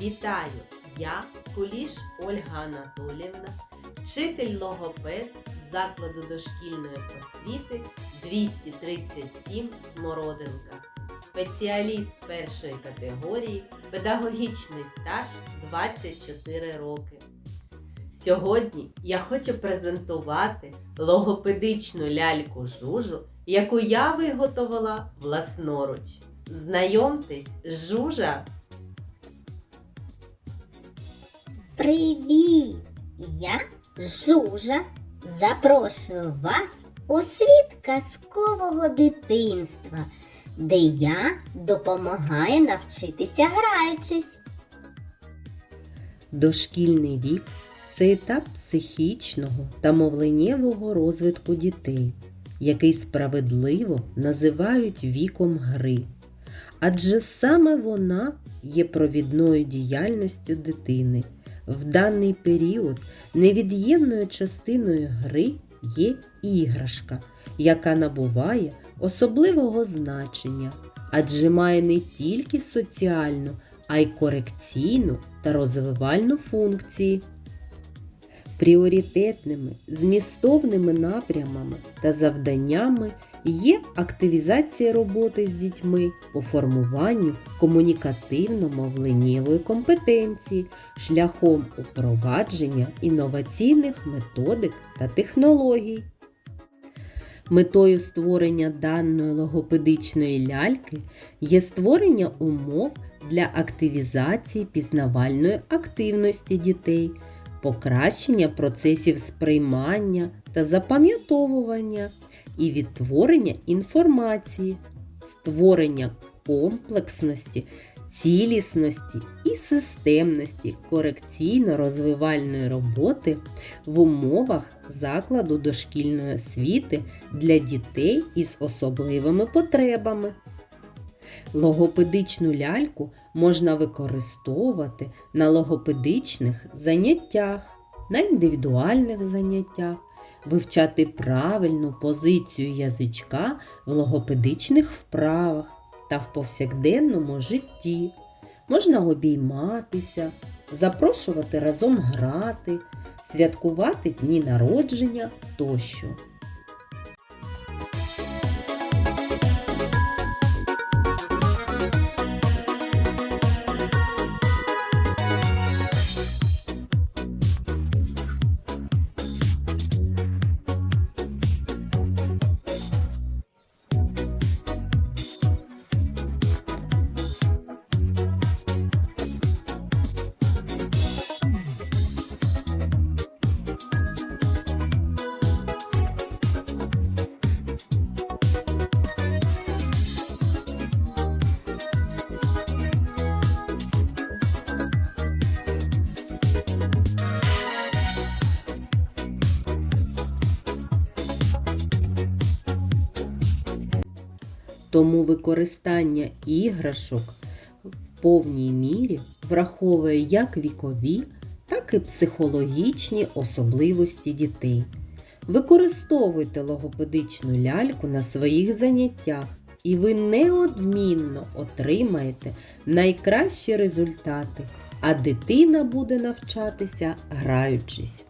Вітаю! Я Куліш Ольга Анатоліївна, вчитель логопед закладу дошкільної освіти 237 Смородинка, спеціаліст першої категорії, педагогічний стаж 24 роки. Сьогодні я хочу презентувати логопедичну ляльку жужу, яку я виготовила власноруч. Знайомтесь, жужа Привіт! Я Жужа. Запрошую вас у світ казкового дитинства, де я допомагаю навчитися граючись. Дошкільний вік це етап психічного та мовленнєвого розвитку дітей, який справедливо називають віком гри. Адже саме вона є провідною діяльністю дитини. В даний період невід'ємною частиною гри є іграшка, яка набуває особливого значення, адже має не тільки соціальну, а й корекційну та розвивальну функції. Пріоритетними змістовними напрямами та завданнями є активізація роботи з дітьми по формуванню комунікативно-мовленнєвої компетенції шляхом упровадження інноваційних методик та технологій. Метою створення даної логопедичної ляльки є створення умов для активізації пізнавальної активності дітей, покращення процесів сприймання та запам'ятовування і відтворення інформації, створення комплексності, цілісності і системності корекційно-розвивальної роботи в умовах закладу дошкільної освіти для дітей із особливими потребами. Логопедичну ляльку можна використовувати на логопедичних заняттях, на індивідуальних заняттях, вивчати правильну позицію язичка в логопедичних вправах та в повсякденному житті. Можна обійматися, запрошувати разом грати, святкувати дні народження тощо. Тому використання іграшок в повній мірі враховує як вікові, так і психологічні особливості дітей. Використовуйте логопедичну ляльку на своїх заняттях, і ви неодмінно отримаєте найкращі результати, а дитина буде навчатися граючись.